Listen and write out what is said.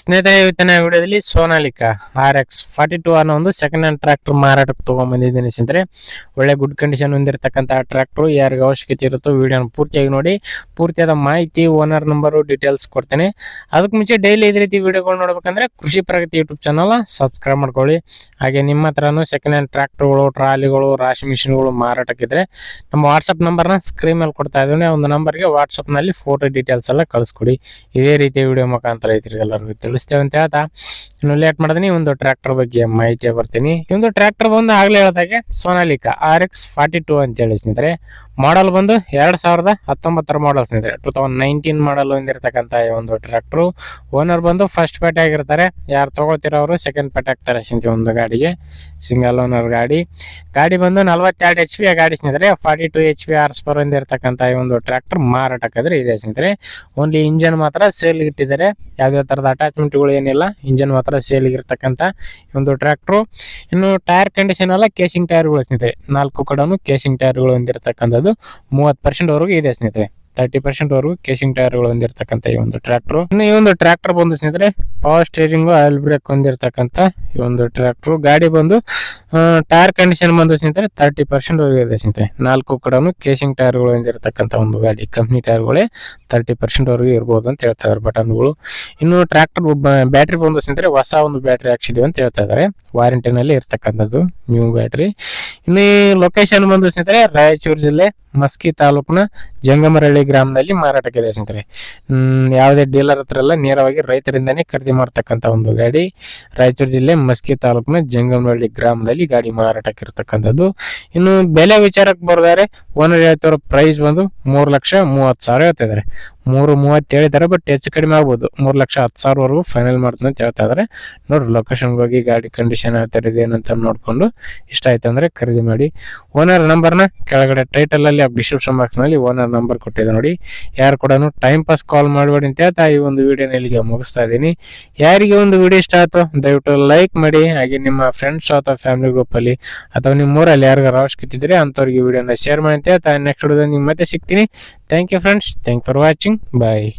ಸ್ನೇಹಿತರೆ, ಇವತ್ತಿನ ವಿಡಿಯೋದಲ್ಲಿ Sonalika R X forty two ಅನ್ನೋ ಒಂದು ಸೆಕೆಂಡ್ ಹ್ಯಾಂಡ್ ಟ್ರ್ಯಾಕ್ಟರ್ ಮಾರಾಟಕ್ಕೆ ತೊಗೊಂಬಂದಿದ್ದೀನಿ ಸ್ನೇಹಿತರೆ. ಒಳ್ಳೆ ಗುಡ್ ಕಂಡೀಷನ್ ಹೊಂದಿರತಕ್ಕಂಥ ಟ್ರ್ಯಾಕ್ಟ್ರು ಯಾರಿಗೆ ಅವಶ್ಯಕತೆ ಇರುತ್ತೋ ವಿಡಿಯೋನ ಪೂರ್ತಿಯಾಗಿ ನೋಡಿ, ಪೂರ್ತಿಯಾದ ಮಾಹಿತಿ ಓನರ್ ನಂಬರು ಡೀಟೇಲ್ಸ್ ಕೊಡ್ತೇನೆ. ಅದಕ್ಕೆ ಮುಂಚೆ ಡೈಲಿ ಇದೇ ರೀತಿ ವಿಡಿಯೋಗಳು ನೋಡ್ಬೇಕಂದ್ರೆ ಕೃಷಿ ಪ್ರಗತಿ ಯೂಟ್ಯೂಬ್ ಚಾನಲ್ ಸಬ್ಸ್ಕ್ರೈಬ್ ಮಾಡ್ಕೊಳ್ಳಿ. ಹಾಗೆ ನಿಮ್ಮ ಹತ್ರನೂ ಸೆಕೆಂಡ್ ಹ್ಯಾಂಡ್ ಟ್ರ್ಯಾಕ್ಟರ್ಗಳು ಟ್ರಾಲಿಗಳು ರಾಶಿ ಮಿಷಿನ್ಗಳು ಮಾರಾಟಕ್ಕಿದ್ರೆ ನಮ್ಮ ವಾಟ್ಸಪ್ ನಂಬರ್ನ ಸ್ಕ್ರೀನ್ ಮೇಲೆ ಕೊಡ್ತಾ ಇದ್ದೀನಿ. ಒಂದು ನಂಬರ್ಗೆ ವಾಟ್ಸಪ್ನಲ್ಲಿ ಫೋಟೋ ಡೀಟೇಲ್ಸ್ ಎಲ್ಲ ಕಳಿಸ್ಕೊಡಿ. ಇದೇ ರೀತಿ ವಿಡಿಯೋ ಮುಖಾಂತರ ರೈತರಿಗೆಲ್ಲರಿಗೂ ತಿಳಿಸ್ತೇವೆ ಅಂತ ಹೇಳ್ತಾ. ಇನ್ನು ಲೇಟ್ ಮಾಡಿದೀನಿ, ಒಂದು ಟ್ರ್ಯಾಕ್ಟರ್ ಬಗ್ಗೆ ಮಾಹಿತಿ ಬರ್ತೀನಿ. ಒಂದು ಟ್ರ್ಯಾಕ್ಟರ್ ಬಂದು ಆಗ್ಲೇ ಹೇಳ್ದಾಗೆ Sonalika R X forty two ಅಂತ ಹೇಳಿ ಸ್ನೇಹಿತರೆ. ಮಾಡಲ್ ಬಂದು ಎರಡ್ ಸಾವಿರದ ಹತ್ತೊಂಬತ್ತರ ಮಾಡಲ್ ಸ್ನೇಹಿತರೆ. ಟೂ ತೌಸಂಡ್ ನೈನ್ಟೀನ್ ಮಾಡಲ್ ಹೊಂದಿರತಕ್ಕಂಥ ಒಂದು ಟ್ರ್ಯಾಕ್ಟ್ರು ಓನರ್ ಬಂದು ಫಸ್ಟ್ ಪೇಟೆ ಆಗಿರ್ತಾರೆ. ಯಾರು ತಗೊಳ್ತಿರೋ ಅವರು ಸೆಕೆಂಡ್ ಪೇಟೆ ಆಗ್ತಾರೆ ಸ್ನೇಹಿತರೆ ಒಂದು ಗಾಡಿಗೆ. ಸಿಂಗಲ್ ಓನರ್ ಗಾಡಿ. ಗಾಡಿ ಬಂದು ನಲವತ್ತೆರಡು ಎಚ್ ಪಿ ಗಾಡಿ ಸ್ನೇಹಿತರೆ. Forty two H P horsepower ಹೊಂದಿರತಕ್ಕಂಥ ಒಂದು ಟ್ರ್ಯಾಕ್ಟರ್ ಮಾರಾಟಕ್ಕಾದ್ರೆ ಇದೆ ಸ್ನೇಹಿತರೆ. ಓನ್ಲಿ ಇಂಜನ್ ಮಾತ್ರ ಸೇಲ್ ಇಟ್ಟಿದ್ದಾರೆ. ಯಾವುದೇ ಥರದ ಅಟ್ಯಾಚ್ಮೆಂಟ್ಗಳು ಏನಿಲ್ಲ ಇಂಜನ್ ಮಾತ್ರ ಸೇಲ್ ಇರ್ತಕ್ಕಂಥ ಒಂದು ಟ್ರ್ಯಾಕ್ಟ್ರು ಇನ್ನು ಟೈರ್ ಕಂಡೀಷನ್ ಎಲ್ಲ ಕೇಸಿಂಗ್ ಟೈರ್ಗಳು ಸ್ನೇಹಿತರೆ. ನಾಲ್ಕು ಕಡೆನೂ ಕೇಸಿಂಗ್ ಟೈರ್ಗಳು ಹೊಂದಿರತಕ್ಕಂಥದ್ದು. ಮೂವತ್ತು ಪರ್ಸೆಂಟ್ವರೆಗೂ ಇದೆ ಸ್ನೇಹಿತರೆ. ತರ್ಟಿ ಪರ್ಸೆಂಟ್ ವರೆಗೂ ಕೇಸಿಂಗ್ ಟೈರ್ಗಳು ಹೊಂದಿರತಕ್ಕಂಥ ಈ ಒಂದು ಟ್ರ್ಯಾಕ್ಟರ್ ಇನ್ನು ಈ ಒಂದು ಟ್ರ್ಯಾಕ್ಟರ್ ಬಂದು ಸ್ನೇಹಿತರೆ ಪವರ್ ಸ್ಟೇರಿಂಗು ಆಯಿಲ್ ಬ್ರೇಕ್ ಹೊಂದಿರತಕ್ಕಂಥ ಈ ಒಂದು ಟ್ರ್ಯಾಕ್ಟರ್ ಗಾಡಿ ಬಂದು ಟೈರ್ ಕಂಡೀಷನ್ ಬಂದು ಸ್ನೇಹಿತರೆ ತರ್ಟಿ ಪರ್ಸೆಂಟ್ ವರೆಗೂ ಇದೆ ಸ್ನೇಹಿತರೆ. ನಾಲ್ಕು ಕಡೆ ಕೇಸಿಂಗ್ ಟೈರ್ಗಳು ಹೊಂದಿರತಕ್ಕಂಥ ಒಂದು ಗಾಡಿ. ಕಂಪ್ನಿ ಟೈರ್ಗಳೇ ತರ್ಟಿ ಪರ್ಸೆಂಟ್ ವರೆಗೂ ಇರ್ಬೋದು ಅಂತ ಹೇಳ್ತಾ ಇದ್ದಾರೆ ಬಟನ್ಗಳು. ಇನ್ನು ಟ್ರ್ಯಾಕ್ಟರ್ ಬ್ಯಾಟ್ರಿ ಬಂದು ಸ್ನೇಹಿತರೆ, ಹೊಸ ಒಂದು ಬ್ಯಾಟ್ರಿ ಹಾಕ್ಸಿದೀವಿ ಅಂತ ಹೇಳ್ತಾ ಇದ್ದಾರೆ ವಾರಂಟಿನಲ್ಲಿ ಇರ್ತಕ್ಕಂಥದ್ದು ನ್ಯೂ ಬ್ಯಾಟ್ರಿ ಇನ್ನು ಲೊಕೇಶನ್ ಬಂದು ಸ್ನೇಹಿತರೆ, ರಾಯಚೂರು ಜಿಲ್ಲೆ. ಮಸ್ಕಿ ತಾಲೂಕಿನ ಜಂಗಮರಳ್ಳಿ ಗ್ರಾಮದಲ್ಲಿ ಮಾರಾಟಕ್ಕಿದೆ ಸ್ನೇಹಿತರೆ. ಯಾವುದೇ ಡೀಲರ್ ಹತ್ರ ಎಲ್ಲ ನೇರವಾಗಿ ರೈತರಿಂದನೇ ಖರೀದಿ ಮಾಡ್ತಕ್ಕಂಥ ಒಂದು ಗಾಡಿ. ರಾಯಚೂರು ಜಿಲ್ಲೆ ಮಸ್ಕಿ ತಾಲೂಕಿನ ಜಂಗಮರಳ್ಳಿ ಗ್ರಾಮದಲ್ಲಿ ಗಾಡಿ ಮಾರಾಟಕ್ಕೆ ಇರತಕ್ಕಂಥದ್ದು ಇನ್ನು ಬೆಲೆ ವಿಚಾರಕ್ಕೆ ಬರೋದಾದ್ರೆ ಓನರ್ ಹೇಳ್ತಿರೋ ಪ್ರೈಸ್ ಬಂದು ಮೂರು ಲಕ್ಷ ಮೂವತ್ತು ಸಾವಿರ ಹೇಳ್ತಿದ್ದಾರೆ ಮೂರು ಮೂವತ್ತು ಹೇಳಿದ್ದಾರೆ ಬಟ್ ಹೆಚ್ಚು ಕಡಿಮೆ ಆಗ್ಬೋದು. ಮೂರು ಲಕ್ಷ ಹತ್ತು ಸಾವಿರವರೆಗೂ ಫೈನಲ್ ಮಾಡ್ತೀನಿ ಅಂತ ಹೇಳ್ತಾ ಇದ್ದಾರೆ. ನೋಡ್ರಿ ಲೊಕೇಶನ್ಗೆ ಹೋಗಿ ಗಾಡಿ ಕಂಡೀಷನ್ ಯಾವ ಏನಂತ ನೋಡಿಕೊಂಡು ಇಷ್ಟ ಆಯ್ತು ಅಂದರೆ ಖರೀದಿ ಮಾಡಿ. ಓನರ್ ನಂಬರ್ನ ಕೆಳಗಡೆ ಟೈಟಲಲ್ಲಿ ಡಿಸ್ಕ್ರಿಪ್ಷನ್ ಬಾಕ್ಸ್ನಲ್ಲಿ ಓನರ್ ನಂಬರ್ ಕೊಟ್ಟಿದೆ ನೋಡಿ. ಯಾರು ಕೂಡ ಟೈಮ್ ಪಾಸ್ ಕಾಲ್ ಮಾಡಬೇಡಿ ಅಂತ ಹೇಳ್ತಾ ಈ ಒಂದು ವಿಡಿಯೋನ ಇಲ್ಲಿಗೆ ಮುಗಿಸ್ತಾ ಇದ್ದೀನಿ. ಯಾರಿಗೆ ಒಂದು ವಿಡಿಯೋ ಇಷ್ಟ ಆಯ್ತು ದಯವಿಟ್ಟು ಲೈಕ್ ಮಾಡಿ. ಹಾಗೆ ನಿಮ್ಮ ಫ್ರೆಂಡ್ಸ್ ಅಥವಾ ಫ್ಯಾಮಿಲಿ ಗ್ರೂಪಲ್ಲಿ ಅಥವಾ ನಿಮ್ಮ ಊರಲ್ಲಿ ಯಾರಿಗಾರು ಅವಶ್ಯಕತೆ ಇದ್ದರೆ ಅಂಥವ್ರಿಗೆ ವಿಡಿಯೋನ ಶೇರ್ ಮಾಡಿ ಅಂತ ಹೇಳ್ತಾ ನೆಕ್ಸ್ಟ್ ವಿಡಿಯೋದಲ್ಲಿ ನಿಮ್ಮ ಮತ್ತೆ ಸಿಗ್ತೀನಿ. Thank you friends thank for watching Bye.